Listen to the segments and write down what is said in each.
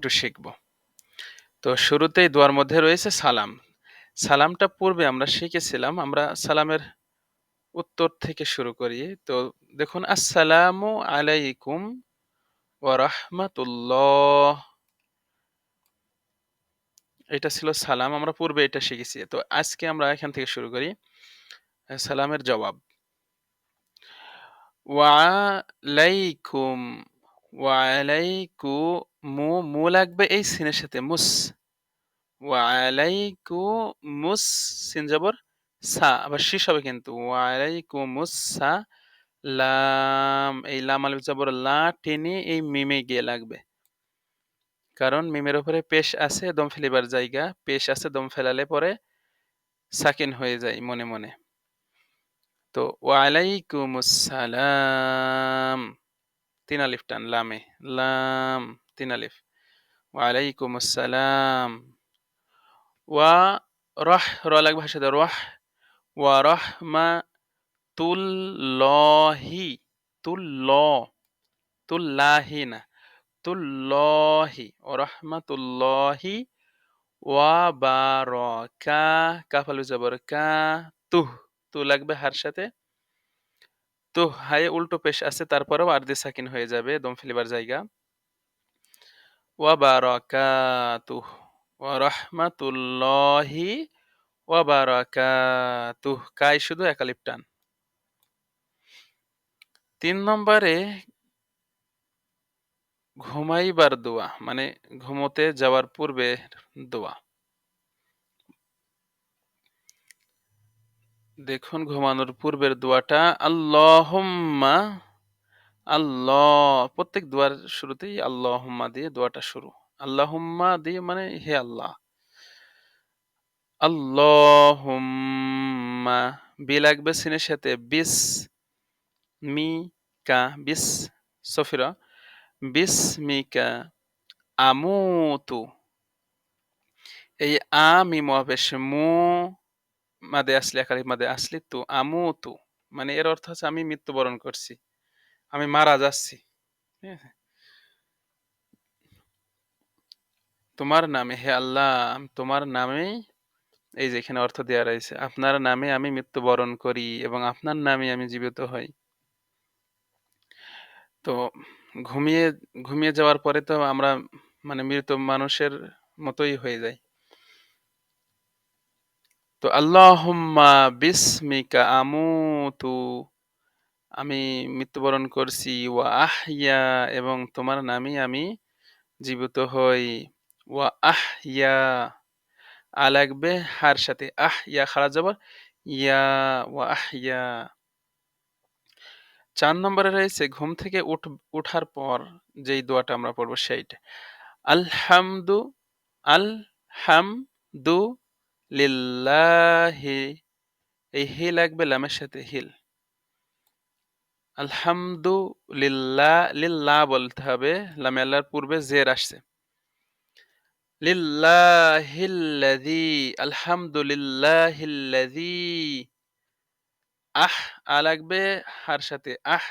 একটু শিখব। তো শুরুতেই দোয়ার মধ্যে রয়েছে সালাম। সালামটা পূর্বে আমরা শিখেছিলাম, আমরা সালামের উত্তর থেকে শুরু করি। তো দেখুন, আসসালামু আলাইকুম ওয়া রাহমাতুল্লাহ। এটা ছিল সালাম, আমরা পূর্বে এটা শিখেছি। তো আজকে আমরা এখান থেকে শুরু করি সালামের জবাব। ওয়ালাইকুম ওয়ালাইকু মু মু লাগবে এই সিনের সাথে, মুস। ওয়ালাইকু মুস সিন জবর, সা, আবার শেষ হবে কিন্তু ওয়ালাইকু মুসা লাম, এই লাম আলিফ জবর, লা, টেনে এই মিমে গিয়ে লাগবে। কারণ মিমের উপরে পেশ আছে, দম ফেলিবার জায়গা, পেশ আছে, দম ফেলালে পরে সাকিন হয়ে যায় মনে মনে। তো ওয়ালাইকুম আসসালাম তিন আলিফ টান, লামে, লাম। তিন আলিফ ওয়ালাইকুম আসসালাম ওয়া রহ র লাগবে ভাষা রহ ওয়া রহমা তুল্লহি তুল্ল তুল্লাহি না তুল্লহি ও রহমাতুল্লহি ওয়া বারকা কাফালু জবর কা তুহ তু লাগবে হার সাথে তো হায়ে উল্টো পেশ আছে তারপরেও আরদি সাকিন হয়ে যাবে দম ফেলিবার জায়গা ওয়া বারাকাতুহ ওয়া রাহমাতুল্লাহি ওয়া বারাকাতুহ কাই শুধু একালিপ তিন নম্বরে ঘুমাইবার দোয়া মানে ঘুমোতে যাওয়ার পূর্বে দোয়া। দেখুন, ঘুমানোর পূর্বের দোয়াটা, আল্লাহুম্মা আল্লাহ, প্রত্যেক দোয়ার শুরুতেই আল্লাহুম্মা দিয়ে দোয়াটা শুরু। আল্লাহুম্মা দিয়ে মানে হে আল্লাহ। আল্লাহুম্মা, বি লাগবে সিনের সাথে বিস, মি, কা, বিস, সফিরা বিসমিকা আমুতু। এই আমি মি, মহাবেশ, মু, মাদে আসলে একালি মাদে আসলি তু, আমুতু। মানে এর অর্থ হচ্ছে আমি মৃত্যুবরণ করছি। আমি মারা যাচ্ছি। তোমার নামে, হে আল্লাহ তোমার নামে, এই যে এখানে অর্থ দেওয়া রয়েছে, আপনার নামে আমি মৃত্যুবরণ করি এবং আপনার নামে আমি জীবিত হই। তো ঘুমিয়ে ঘুমিয়ে যাওয়ার পরে তো আমরা মানে মৃত মানুষের মতোই হয়ে যাই। তো আল্লাহুম্মা বিসমিকা আমুতু আমি মৃত্যুবরণ করছি ওয়া আহিয়া এবং তোমার নামে আমি জীবিত হই। ওয়া আহিয়া আ লাগবে হার সাথে। আহ ইয়া খাড়া যাবার ইয়া ওয়া আহিয়া চার নম্বরে রয়েছে, ঘুম থেকে উঠ, উঠার পর যেই দোয়াটা আমরা পড়ব সেইটা। আলহামদু আল হামদু লিল্লাহি। এই হি লাগবে লামের সাথে হিল। আলহামদু লিল্লাহ লিল্লাহ বলতে হবে। লামে পূর্বে জের আসছে। লিল্লাহিল্লাযী, আলহামদুলিল্লাহিল্লাযী। আহ, আ লাগবে, হার সাথে আহ।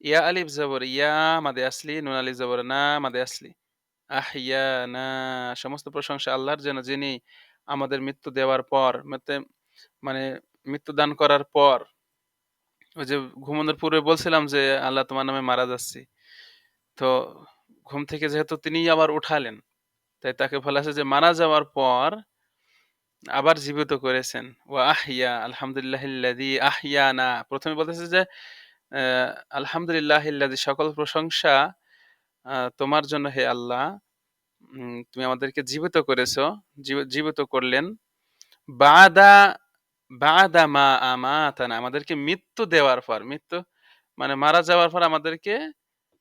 ইয়া আলিফ জবর, ইয়া মাদে আসলি, নুন আলিফ জবর, না মাদে আসলি। আহ, ইয়া, না। সমস্ত প্রশংসা আল্লাহর জন্য, যিনি আমাদের মৃত্যু দেওয়ার পর মানে মৃত্যু দান করার পর। ওই যে ঘুমানোর পূর্বে বলছিলাম যে, আল্লাহ তোমার নামে মারা যাচ্ছি। তো ঘুম থেকে যেহেতু তিনি আবার উঠালেন, তাই তাকে বলা আছে যে, মারা যাওয়ার পর আবার জীবিত করেছেন। ও আহিয়া আলহামদুলিল্লাহ আহিয়া না প্রথমে বলতেছে যে আলহামদুলিল্লাহ সকল প্রশংসা তোমার জন্য হে আল্লাহ। তুমি আমাদেরকে জীবিত করেছ জীবিত করলেন। বাদা বাদা মা আমাতানা আমাদেরকে মৃত্যু দেওয়ার পর, মৃত্যু মানে মারা যাওয়ার পর আমাদেরকে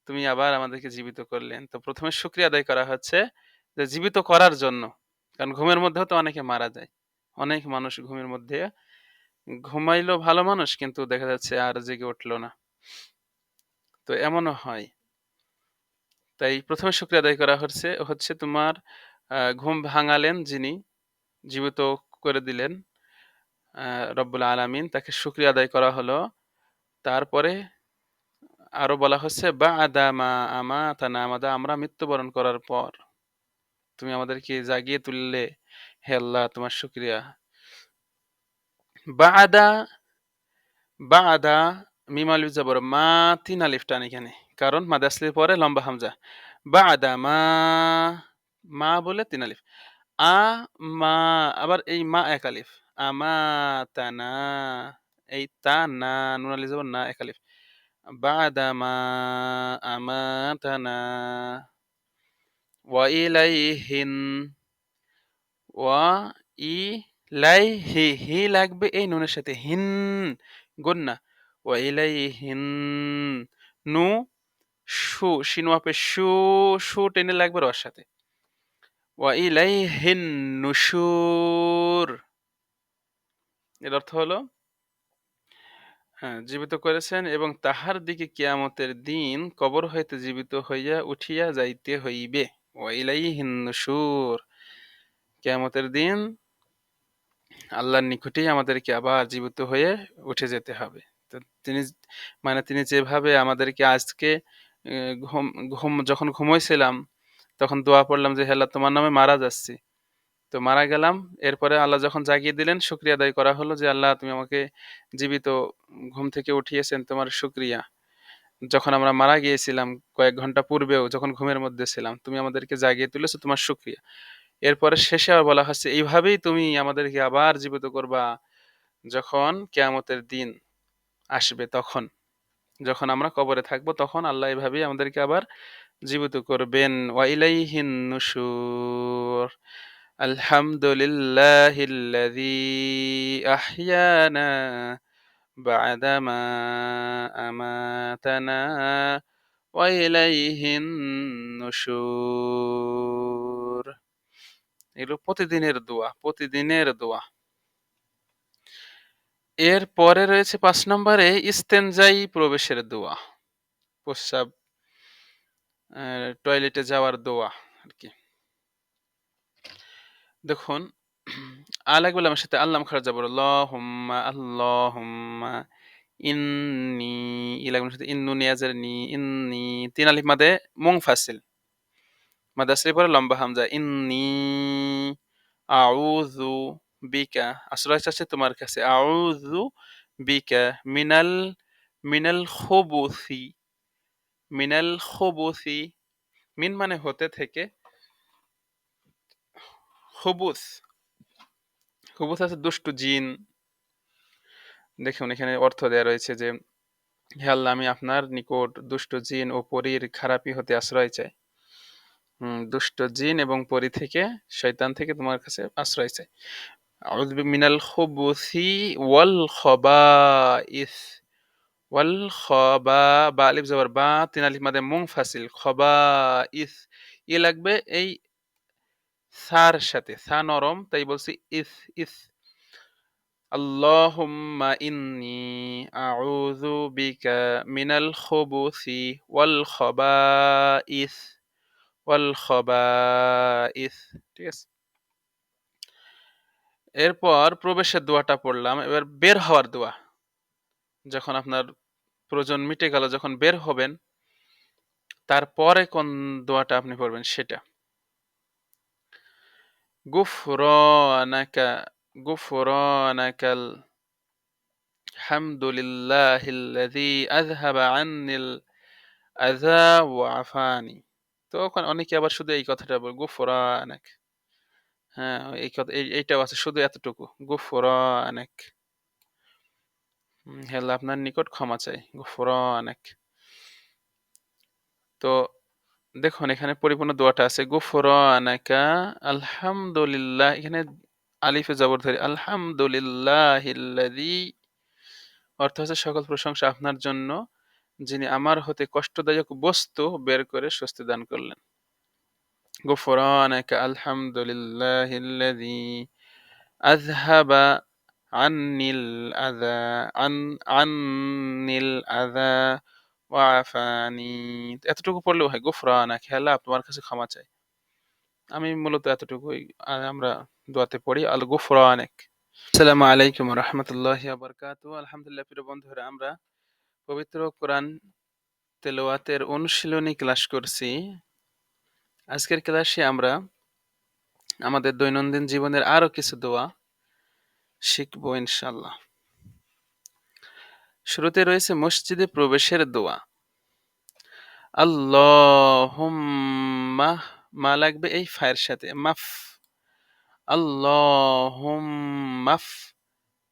তুমি আবার আমাদেরকে জীবিত করলেন। তো প্রথমে শুক্রিয়া আদায় করা হচ্ছে যে জীবিত করার জন্য। কারণ ঘুমের মধ্যেও তো অনেকে মারা যায়। অনেক মানুষ ঘুমের মধ্যে ঘুমাইলো ভালো মানুষ কিন্তু দেখা যাচ্ছে আর জেগে উঠল না। তো এমনও হয়। তাই প্রথমে শুক্রিয়া আদায় করা হচ্ছে হচ্ছে তোমার ঘুম ভাঙালেন যিনি, জীবিত করে দিলেন। রব্বুল আলমিন তাকে শুক্রিয়া আদায় করা হলো। তারপরে আরও বলা হচ্ছে, বা'দা মা আমাতানা আমাদা আমরা মৃত্যুবরণ করার পর। তুমি আমাদেরকে জাগিয়ে তুললে, হে আল্লাহ, তোমার শুকরিয়া। বা'দা বা'দা মিম আলিফ জবর, মা তিন আলিফ টান এখানে, কারণ মাদ আসলির পরে লম্বা হামজা। বা'দা মা মা বলে তিন আলিফ। আ মা আবার এই মা এক আলিফ। আমাতানা এই তা না নুন আলিফ জবর না এক আলিফ বা'দা মা আমাতানা ওয়া ইলাইহিন ওয়া ই লাই হি হি লাগবে এই নুনের সাথে হিন গুন্না ওয়া ইলাইহিন নু শিনু আপে শু শু টেনে লাগবে রর সাথে ওয়া ইলাইহিন নুশুর এর অর্থ হলো হ্যাঁ জীবিত করেছেন এবং তাহার দিকে কিয়ামতের দিন কবর হইতে জীবিত হইয়া উঠিয়া যাইতে হইবে। ওয়া ইলাইহিন নুশুর। কিয়ামতের দিন আল্লাহর নিকটেই আমাদেরকে আবার জীবিত হয়ে উঠে যেতে হবে। তো তিনি মানে তিনি যেভাবে আমাদেরকে আজকে ঘুম ঘুম, যখন ঘুমোইছিলাম, তখন দোয়া পড়লাম যে হেল্লা তোমার নামে মারা যাচ্ছি। তো মারা গেলাম। এরপরে আল্লাহ যখন জাগিয়ে দিলেন, শুক্রিয়া আদায় করা হলো যে, আল্লাহ, তুমি আমাকে জীবিত ঘুম থেকে উঠিয়েছেন, তোমার শুক্রিয়া। যখন আমরা মারা গিয়েছিলাম, কয়েক ঘণ্টা পূর্বেও যখন ঘুমের মধ্যে ছিলাম, তুমি আমাদেরকে জাগিয়ে তুলেছো, তোমার শুক্রিয়া। এরপরে শেষে আবার বলা হচ্ছে, এইভাবেই তুমি আমাদেরকে আবার জীবিত করবা যখন কেয়ামতের দিন আসবে, তখন। যখন আমরা কবরে থাকব, তখন আল্লাহ এভাবেই আমাদেরকে আবার জীবিত করবেন। ওয়াইলাইহিন নুশুর আলহামদুলিল্লাহিল্লাযী আহইয়ানা বা'দামা আমাতানা ওয়াইলাইহিন নুশুর। এগুলো প্রতিদিনের দোয়া প্রতিদিনের দোয়া। এর পরে রয়েছে পাঁচ নম্বরে ইস্তেনজাই প্রবেশের দোয়া, প্রস্রাব টয়লেটে যাওয়ার দোয়া আর কি। দেখুন আলাগ বলে আমার সাথে আল্লাহ খারাপ যাব আল্লাহুম্মা আল্লাহুম্মা, ইন্নি ইলাগুনের সাথে, ইন্নু নিয়াজের নি ইন্নি তিন আলিফ মাদে মুংফাসিল মাদে আসলে পরে লম্বা হামজা, ইন্নি আউযু বিকা আশ্রয় চাচ্ছে তোমার কাছে, আউযু বিকা মিনাল মিনাল খুবুসি মিনাল খুবুসি, মিন মানে হতে থেকে খুবুস খুবুস আছে দুষ্টু জিন। দেখুন, এখানে অর্থ দেওয়া রয়েছে যে, হে আল্লাহ, আমি আপনার নিকট দুষ্ট জিন ও পরীর খারাপি হতে আশ্রয় চাই। দুষ্ট জিন এবং পরি থেকে শয়তান থেকে তোমার কাছে আশ্রয় চাই। মিনাল খুবুসি ওয়াল খবাইস। ওয়াল খবা, বা আলিফ জবর বা তিন আলিফ মাদে মুংফাসিল খবাইস। ই লাগবে এই সার সাথে, সা নরম, তাই বলছি ইস ইস। আউযু বিকা মিনাল খুবুসি ওয়াল খবাইস ওয়াল খবাইস। ঠিক আছে? এরপর প্রবেশের দোয়াটা পড়লাম। এবার বের হওয়ার দোয়া। যখন আপনার প্রয়োজন মিটে গেল, যখন বের হবেন, তারপরে কোন দোয়াটা আপনি পড়বেন সেটা। গুফরানাকা গুফরানাকাল হামদুলিল্লাহিল্লাযী আযহাবা আন্নিল আযা ওয়া আফানি তো ওখানে অনেকে আবার শুধু এই কথাটা বলে, গুফরানাক। হ্যাঁ এই কথা, এই, এইটাও আছে, শুধু এতটুকু, গুফরানাক। হে আল্লাহ, আপনার নিকট ক্ষমা চাই, গুফরানাক। তো দেখুন, এখানে পরিপূর্ণ দোয়াটা আছে, গুফরানাকা আলহামদুলিল্লাহ। এখানে আলিফে জবরধারী আলহামদুলিল্লাহিল্লাযী। অর্থ হচ্ছে সকল প্রশংসা আপনার জন্য, যিনি আমার হতে কষ্টদায়ক বস্তু বের করে স্বস্তি দান করলেন। গুফরানাকা আলহামদুলিল্লাহিল্লাযী আযহাবা আন্নিল আযা, আন, আন্নিল আযা। ওয়া আফানি এতটুকু পড়লেও হয় গুফরানাক আল্লাহ তোমার কাছে ক্ষমা চাই আমি মূলত এতটুকুই আহ, আমরা দোয়াতে পড়ি আল গুফরানাক আসসালামু আলাইকুম রহমতুল্লাহ বারকাতু আলহামদুলিল্লাহ প্রিয় বন্ধুরা আমরা পবিত্র কোরআন তেলাওয়াতের অনুশীলনী ক্লাস করছি। আজকের ক্লাসে আমরা আমাদের দৈনন্দিন জীবনের আরও কিছু দোয়া শিখব ইনশাআল্লাহ। শুরুতে রয়েছে মসজিদে প্রবেশের দোয়া। আল্লাহুম্মা, মা লাগবে এই ফায়ের সাথে। মাফ। আল্লাহ মাফ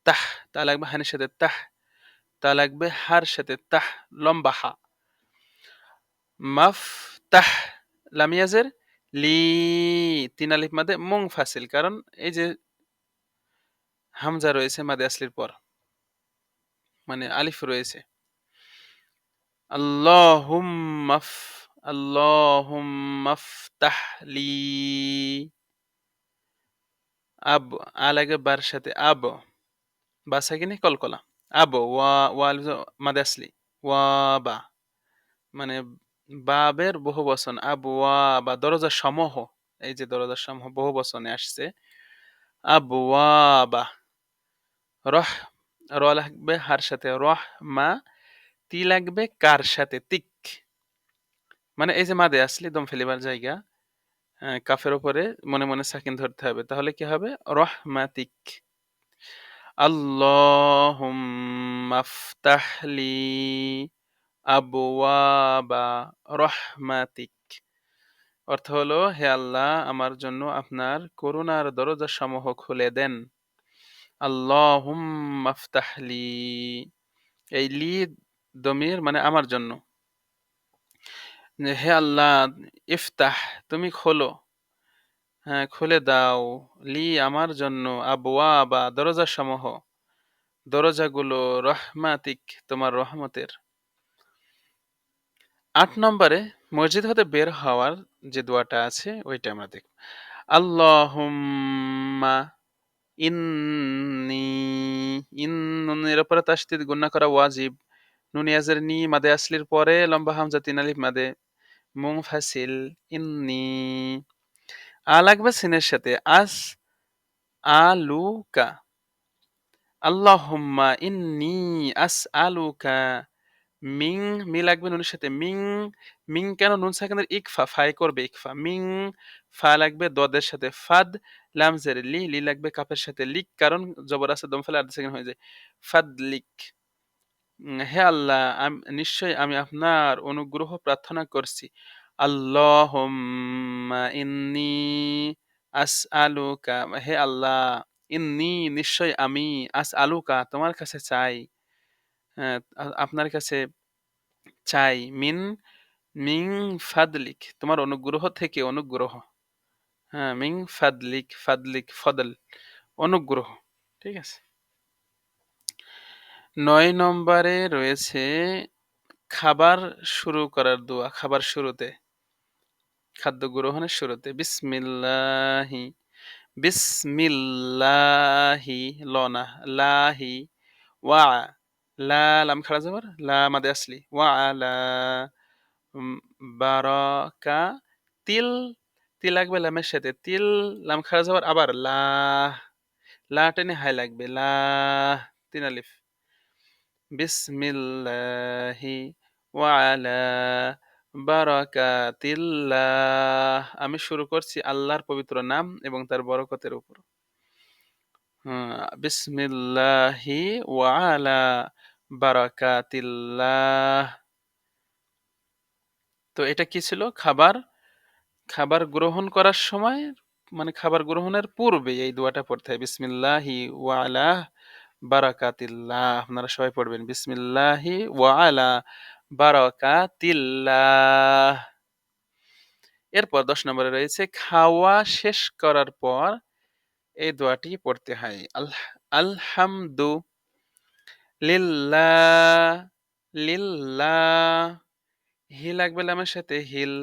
তাহ। তা লাগবে হানের সাথে তাহ। তা লাগবে হার সাথে তাহ। লম্বা হা। মাফ। তাহ। লামিয়াজের লি। তিন আলিফ মাদে। মুং ফাসিল। কারণ এই যে হামজা রয়েছে মাদে আসলির পর। মানে আলিফ রয়েছে। আল্লাহুম্মাফ আল্লাহুম্মাফতাহ লি। আব আলাগে বার সাথে আব। বাসা কিনে কলকলা আব, ওয়া ওয়া মাদে আসলি ওয়া, বা। মানে বাবের বহু বচন। আব, ওয়া, বা দরজা সমূহ। এই যে দরজা সমূহ বহু বচনে আসছে। আব, ওয়া, বা। রহ র লাগবে হার সাথে রহ মা, তি লাগবে কার সাথে? তিক। মানে এই যে মাদে আসলি দম ফেলিবার জায়গা কাফের ওপরে মনে মনে সাকিন ধরতে হবে। তাহলে কি হবে? রহমাতিক। আল্লাহুম্মা ফতাহলি আবওয়াবা রহমাতিক। অর্থ হলো, হে আল্লাহ, আমার জন্য আপনার করুণার দরজা সমূহ খুলে দেন। আল্লাহুম্মা ফতাহলি এই লি দমির মানে আমার জন্য। হে আল্লাহ, ইফতাহ, তুমি খোলো। হ্যাঁ খুলে দাও। লি আমার জন্য আবওয়া বা দরজা সমূহ দরজাগুলো রহমাতিক তোমার রহমতের। আট নম্বরে মসজিদ হতে বের হওয়ার যে দোয়াটা আছে, ওইটা আমরা দেখব। আল্লাহুম্মা ইন্নি ইন্নের উপরে তাসদিদ গুন্না করা ওয়াজিব নুনিয়াজের নি মাদে আসলির পরে লম্বা হামজা তিন আলিফ মাদে মুংফাসিল ইন্নি আ লাগবে সিনের সাথে আস আলুকা আল্লাহুম্মা ইন্নি আস আলুকা মিং মি লাগবে নুনের সাথে মিং মিং কেন নুন সাকিনের ইকফা ফাই করবে ইকফা মিং ফা লাগবে দদের সাথে ফাদ লামজের লি লি লাগবে কাপের সাথে লিক কারণ জবর আছে দম ফেলে আর্ধ সেকেন্ড হয়ে যায়। ফাদ লিক হে আল্লাহ নিশ্চয় আমি আপনার অনুগ্রহ প্রার্থনা করছি। আল্লাহুম্মা ইন্নি আস আলুকা হে আল্লাহ ইন্নি নিশ্চয় আমি আস আলুকা তোমার কাছে চাই হ্যাঁ, আপনার কাছে চাই মিন মিং ফাদলিক তোমার অনুগ্রহ থেকে অনুগ্রহ। হ্যাঁ মিং ফাদলিক ফাদলিক ফদল, অনুগ্রহ, ঠিক আছে? নয় নম্বরে রয়েছে খাবার শুরু করার দোয়া, খাবার শুরুতে, খাদ্য গ্রহণের শুরুতে, বিসমিল্লাহি বিসমিল্লাহি, লনা, লাহি, ওয়া, লা, লাম খাড়া যাবার, লা মাদে আসলি, ওয়া আলা বারাকা, তিল তিল লাগবে লামের সাথে। তিল, লাম খারাজ হওয়ার আবার লা লা টেনে হাই লাগবে। লা, তিন আলিফ। বিসমিল্লাহি ওয়া আলা বারাকাতিল্লাহ। আমি শুরু করছি আল্লাহর পবিত্র নাম এবং তার বরকতের উপর। বিসমিল্লাহি ওয়ালা বারাকাতিল্লাহ। তো এটা কি ছিল? খাবার খাবার গ্রহণ করার সময় মানে খাবার গ্রহণের পূর্বে এই দোয়াটা পড়তে হয়, বিসমিল্লাহি ওয়ালা বারাকাতিল্লাহ। আপনারা সবাই পড়বেন, বিসমিল্লাহি ওয়ালা বারাকাতিল্লাহ। এরপর দশ নম্বরে রয়েছে, খাওয়া শেষ করার পর এই দোয়াটি পড়তে হয় আল্লাহ আলহামদু লিল্লা লিল্লা হি লাগবে আমার সাথে, হিল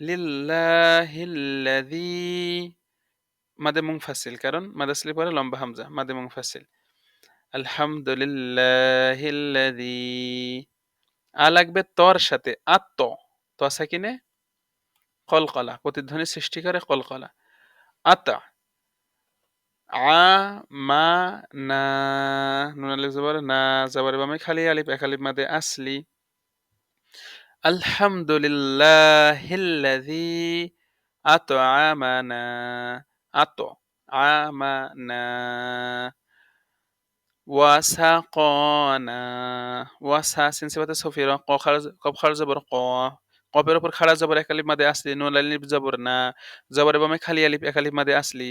লিল্লাহিল্লাযী মাদে মুংফাসিল কারণ মাদাসলি পরে লম্বা হামজা, মাদে মুংফাসিল আলহামদুলিল্লাহিল্লাযী আ লাগবে তর সাথে আত্ম তো কিনে কলকলা, প্রতিধ্বনি সৃষ্টি করে কলকলা। আতা, আ, মা, না, নুন আলিফ জবর না জবর বামে খালি আলিফ, এক মাদে আসলি। আলহামদুলিল্লাহিল্লাযী আত'আমানা আত আমানা ওয়াসাকানা ওয়াসা সিন সিফাতে সফিরা ক খারাজ কব খারাজ জবর ক কপের উপর খাড়া জবর এক আলিফ মাদে আসলি নুন আলিফ জবর না জবর বামে খালি আলিফ এক আলিফ মাদে আসলি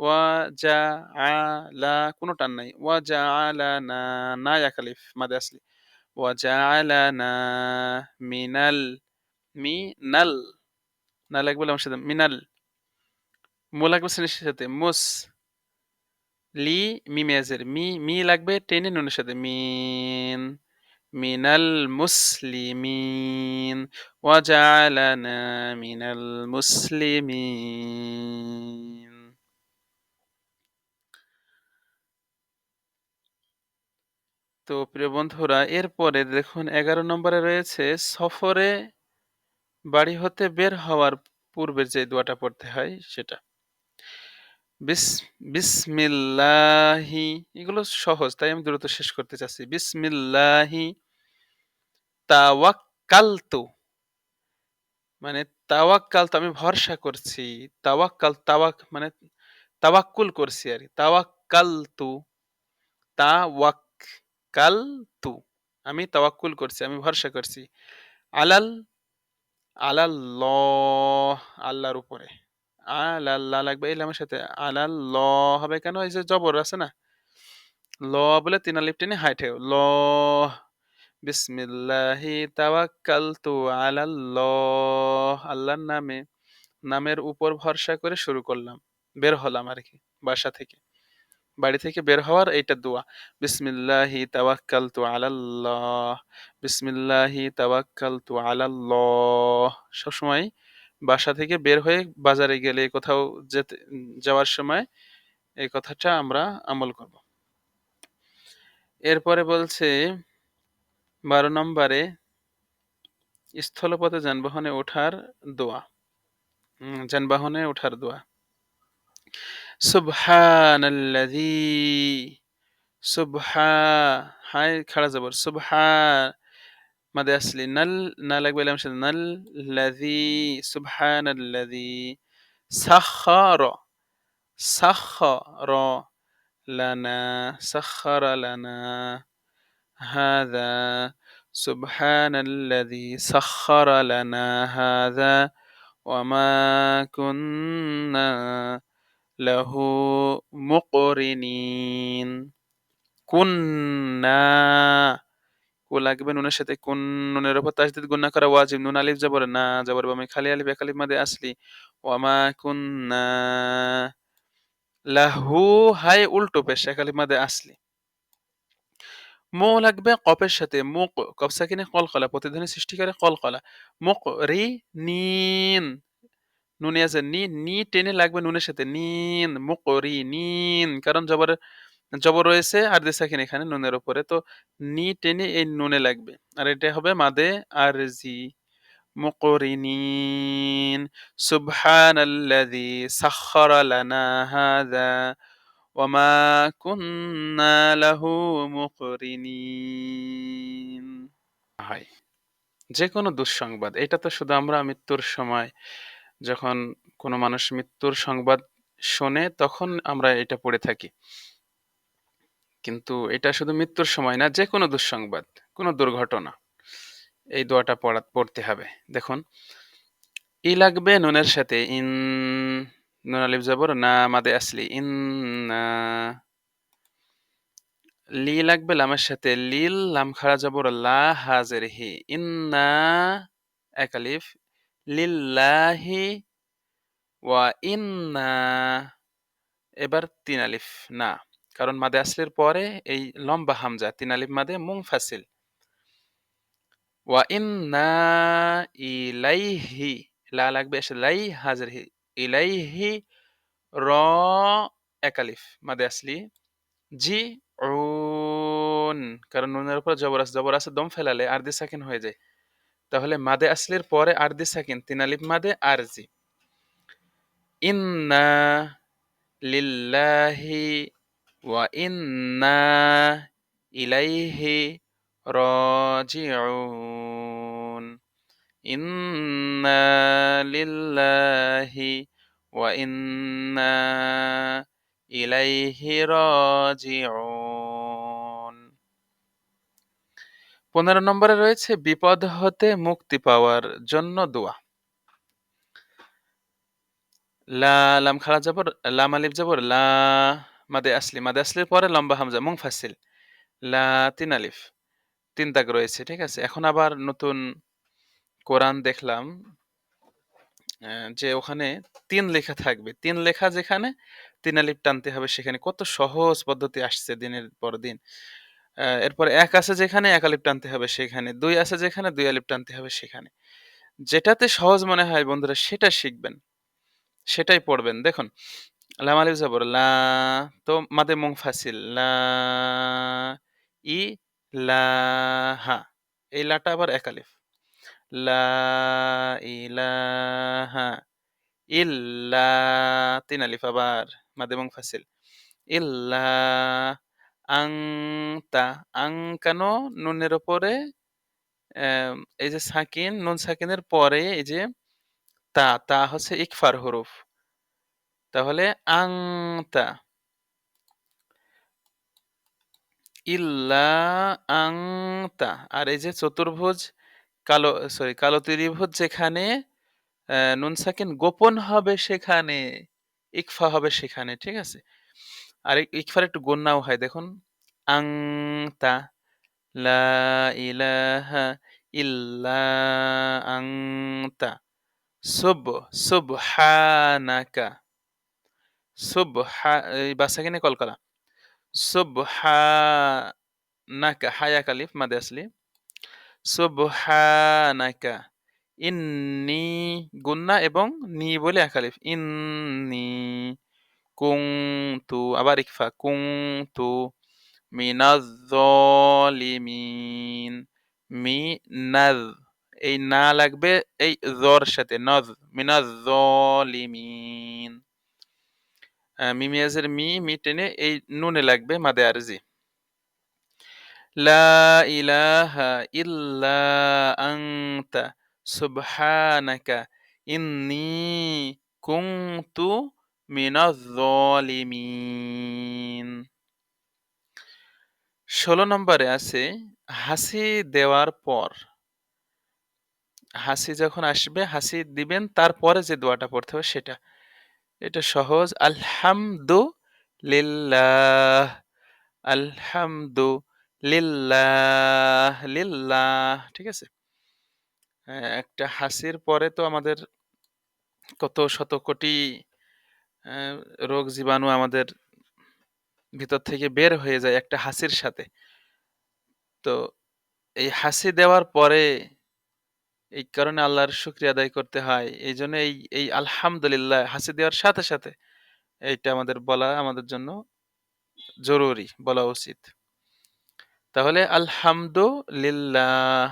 ওয়াজাআলানা ওয়াজাআলা কোনো টান নাই। ওয়াজাআলানা না এক আলিফ মাদে আসলি। ওয়াজাআলানা মিনাল মিনাল না লাগবে আমার সাথে, মিনাল। মু লাগবে শ্রেণির সাথে, মুস। লি, মি মেজের মি মি লাগবে টেনে নুনের সাথে, মিন। মিনাল মুসলিমিন। ওয়াজালানা মিনাল মুসলিমিন। তো প্রিয় বন্ধুরা, এরপরে দেখুন এগারো নম্বরে রয়েছে, সফরে বাড়ি হতে বের হওয়ার পূর্বের যে দোয়াটা পড়তে হয় সেটা। বিসমিল্লাহি, এগুলো সহজ, তাই আমি দ্রুত শেষ করতে চাচ্ছি। বিসমিল্লাহি তাওয়াক্কালতু মানে তাওয়াক্কালতু, আমি ভরসা করছি, তাওয়াক্কাল, তাওয়াক মানে তাওয়াক্কুল করছি আর কি তাওয়াক্কালতু। তাওয়াক্কালতু আমি তাওয়াক্কুল করছি, আমি ভরসা করছি। আলাল, আলাল্লাহ, আল্লাহর উপরে। আল্লাহ লাগবে এই লামের সাথে। আলাল ল হবে কেন? এই যে জবর আছে না? ল বলে তিন আলিফ টেনে হাইটে ল, বিসমিল্লাহি তাওয়াক্কালতু আলাল্লাহ। আল্লাহর নামে, নামের উপর ভরসা করে শুরু করলাম। বের হলাম আর কি, বাসা থেকে। বাড়ি থেকে বের হওয়ার এইটা দোয়া। বিসমিল্লাহি তাওয়াক্কালতু আলাল্লাহ, বিসমিল্লাহি তাওয়াক্কালতু আলাল্লাহ। সবসময় বাসা থেকে বের হয়ে বাজারে গেলে, কোথাও যেতে, যাওয়ার সময় এই কথাটা আমরা আমল করব। এরপরে বলছে, বারো নম্বরে স্থলপথে যানবাহনে ওঠার দোয়া। যানবাহনে ওঠার দোয়া। সুবহানাল্লাযী সুবহা হাই খাড়া যাবর সুবহা মাদে আসলি নাল না লাগবে লাম সাথে নাল লাযী সুবহানাল্লাযী সাখারা সাখারা লানা সাখারা লানা هذا سبحان الذي سخر لنا هذا وما كنا له مقرنين كنا কু লাগবে নুনের সাথে কোন নুনের উপর তাসদিদ গুন্না করা ওয়াজিব নুন আলিফ যাবর না যাবর বামে খালি আলিফ এক আলিফ মাদে আসলি ওয়ামা কুন্না লাহু হাই উল্টো পেশ এক আলিফ মাদে আসলি মো লাগবে কপের সাথে মুক কপ সাকিনে কলকলা প্রতিধ্বনি সৃষ্টি করে কলকলা মুক রি নিন নুনে আছে, নি নি টেনে লাগবে নুনের সাথে, নিন মুক রি নিন, কারণ জবর জবর রয়েছে আর দে সাকিন এখানে নুনের উপরে তো নি টেনে এই নুনে লাগবে। আর এটা হবে মাদে আর জি মুকরিনিন সুবহানাল্লাযী সাখখারা লানা হাযা কুন্না লাহু মুকরিনিন হয় যে কোনো দুঃসংবাদ, এটা তো শুধু আমরা মৃত্যুর সময় যখন কোনো মানুষ মৃত্যুর সংবাদ শোনে, তখন আমরা এটা পড়ে থাকি। কিন্তু এটা শুধু মৃত্যুর সময় না যে কোনো দুঃসংবাদ, কোনো দুর্ঘটনা, এই দোয়াটা পড়া, পড়তে হবে। দেখুন, ই লাগবে নুনের সাথে, ইন, নুন আলিফ যাবর না মাদে আসলি ইন লি লাগবে লামের সাথে, লিল, লাম খাড়া যাবর লা হাজের হি, ইন্না, এক আলিফ লিল্লাহি ওয়া ইন্না এবার তিন আলিফ, না। কারণ মাদে আসলের পরে এই লম্বা হামজা, তিন আলিফ মাদে মুংফাসিল ওয়া ইন্না ইলাইহি, লা লাগবে এসে লাই হাজির, ইলাইহি র একালিফ মাদে আসলি। জি উন কারণ নুনের উপর জবর আছে জবর আছে, দম ফেলালে, আর দি সাকিন হয়ে যায়। তাহলে মাদে আসলির পরে আরদি সাকিন, তিন আলিফ মাদে আরজি ইন্না লিল্লাহি ওয়া ইন্না ইলাইহি রাজিউন। ইন্না লিল্লাহি ওয়া ইন্না ইলাইহি রাজিউন। পনেরো নম্বরে রয়েছে, বিপদ হতে মুক্তি পাওয়ার জন্য দোয়া। লা, লাম খাড়া যাবর লাম আলিফ যাবর লা, মাদে আসলি, মাদে আসলির পরে লম্বা হামজা মুংফাসিল লা, তিন আলিফ, তিন দাগ রয়েছে, ঠিক আছে? এখন আবার নতুন কোরআন দেখলাম যে ওখানে তিন লেখা থাকবে। তিন লেখা যেখানে, তিন আলিফ টানতে হবে সেখানে। কত সহজ পদ্ধতি আসছে দিনের পর দিন। আহ, এরপর এক আছে যেখানে এক আলিফ টানতে হবে সেখানে দুই আছে যেখানে দুই আলিফ টানতে হবে সেখানে। যেটাতে সহজ মনে হয় বন্ধুরা সেটা শিখবেন সেটাই পড়বেন। দেখুন লাম আলিফ যাবর লা তো মাদে মুংফাসিল লা ই লা হা এই লাটা আবার এক আলিফ। লা ইলাহা ইল্লা তিন আলিফ আবার মাদে মুংফাসিল ইল্লা আংতা আংকানো নুনের উপরে আম, এই যে সাকিন নুন সাকিনের পরে এই যে তা তা হচ্ছে ইকফার হরুফ তাহলে আংতা ইল্লা আংতা আর এই যে চতুর্ভুজ কালো সরি কালো ত্রিভুজ যেখানে আহ, নুন সাকিন গোপন হবে সেখানে ইকফা হবে সেখানে ঠিক আছে আর ইকফার একটু গন্যাও হয়, দেখুন। আংতা, লা ইলাহা ইল্লা আংতা। সুব, সুবহানাকা। সুবহা এই বাসাকিনে কলকলা সুবহানাকা হায়া কালিফ মাদে আসলি। সুবহানাকা, ইন্নি, গুন্না এবং নি বলে একালিফ ইন্নি। কুংতু আবার ইকফা কুংতু মিনাজ-জলিমিন মিনাজ এই না লাগবে এই জর সাথে নজ মিনাজ-জলিমিন মিমিয়াজের মি মি টেনে এই নুনে লাগবে মাদে আরজি লা ইলাহা ইল্লা আনতা সুবহানাকা ইন্নী কুনতু মিনাজ-জলিমিন ষোলো নম্বরে আছে হাসি দেওয়ার পর। হাসি যখন আসবে হাসি দিবেন তারপরে যে দোয়াটা পড়তে হবে সেটা। এটা সহজ আলহামদু লিল্লাহ আলহামদু লিল্লাহ লিল্লাহ ঠিক আছে? আহ, একটা হাসির পরে তো আমাদের কত শত কোটি রোগ জীবাণু আমাদের ভিতর থেকে বের হয়ে যায় একটা হাসির সাথে। তো এই হাসি দেওয়ার পরে এই কারণে আল্লাহর শুক্রিয়া আদায় করতে হয়। এই জন্য এই এই আলহামদুলিল্লাহ হাসি দেওয়ার সাথে সাথে এইটা আমাদের বলা, আমাদের জন্য জরুরি, বলা উচিত। তাহলে আলহামদুলিল্লাহ,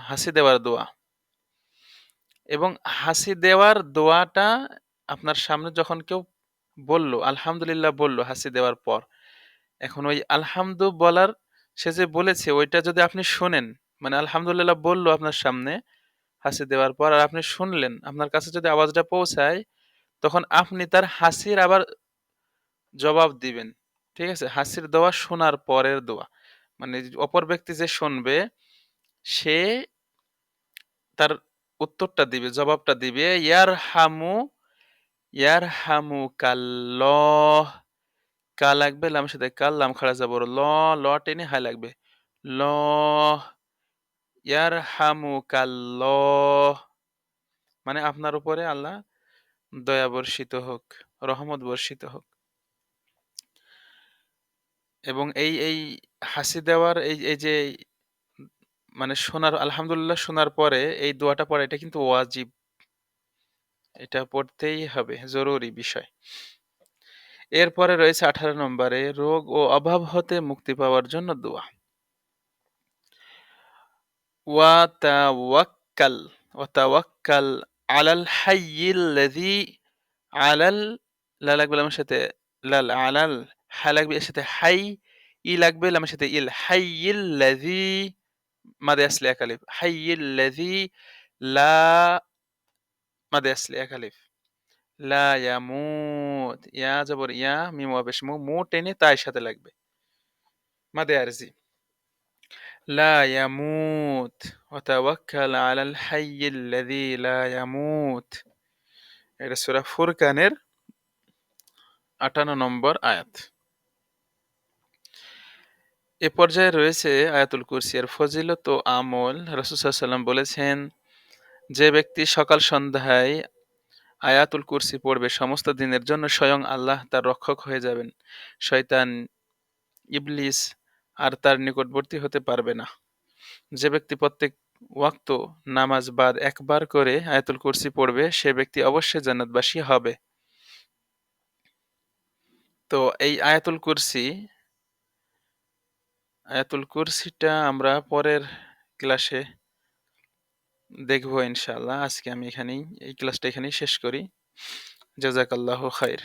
হাসি দেওয়ার দোয়া। এবং হাসি দেওয়ার দোয়াটা আপনার সামনে যখন কেউ বলল, আলহামদুলিল্লাহ বলল হাসি দেওয়ার পর। এখন ওই আলহামদু বলার সে যে বলেছে, ওইটা যদি আপনি শোনেন মানে আলহামদুলিল্লাহ বলল আপনার সামনে হাসি দেওয়ার পর আর আপনি শুনলেন, আপনার কাছে যদি আওয়াজটা পৌঁছায়, তখন আপনি তার হাসির আবার জবাব দিবেন। ঠিক আছে? হাসির দোয়া শোনার পরের দোয়া। মানে অপর ব্যক্তি যে শুনবে, সে তার উত্তরটা দিবে, জবাবটা দিবে ইয়ার হামু ইয়ার হামু কাল্লহ কা লাগবে? লাম সাথে কাল, লাম খাড়া যাব ল ল টেনে হাই লাগবে। ল ইয়ার হামু কাল্লহ মানে আপনার উপরে আল্লাহ দয়া বর্ষিত হোক, রহমত বর্ষিত হোক। এবং এই এই হাসি দেওয়ার, এই এই যে মানে শোনার, আলহামদুলিল্লাহ শোনার পরে এই দোয়াটা পড়া, এটা কিন্তু ওয়াজিব। এটা পড়তেই হবে, জরুরি বিষয়। এরপরে রয়েছে আঠারো নম্বরে, রোগ ও অভাব হতে মুক্তি পাওয়ার জন্য দোয়া। ওয়াতাওয়াক্কাল ওয়াতাওয়াক্কাল আলাল আলাল সাথে লাল, আলাল, হা সাথে হাই, ই লাগবে লামের সাথে ইল। হাইয়িল্লাযী মাদে আসলি এক আলিফ। হাইয়িল্লাযী লা মাদে আসলি এক আলিফ লা ইয়ামুত ইয়া জবর ইয়া মিম ওয়া পেশ মু মু টেনে তার সাথে লাগবে মাদে আরজি لا يموت وتوكل على الحي الذي لا يموت এটা সূরা ফুরকানের 58 নম্বর আয়াত এ পর্যায়ে রয়েছে আয়াতুল কুরসি এর ফজিলত ও আমল রাসূল সাল্লাল্লাহু বলেছেন যে ব্যক্তি সকাল সন্ধ্যায় আয়াতুল কুরসি পড়বে, সমস্ত দিনের জন্য স্বয়ং আল্লাহ তার রক্ষক হয়ে যাবেন। শয়তান, ইবলিস আর তার নিকটবর্তী হতে পারবে না। যে ব্যক্তি প্রত্যেক ওয়াক্ত নামাজ বাদ একবার করে আয়াতুল কুরসি পড়বে, সে ব্যক্তি অবশ্যই জান্নাতবাসী হবে। তো এই আয়াতুল কুরসি, আয়াতুল কুরসিটা আমরা পরের ক্লাসে দেখব ইনশাআল্লাহ। আজকে আমি এখানেই এই ক্লাসটা এখানেই শেষ করি। জাজাকাল্লাহ খাইর।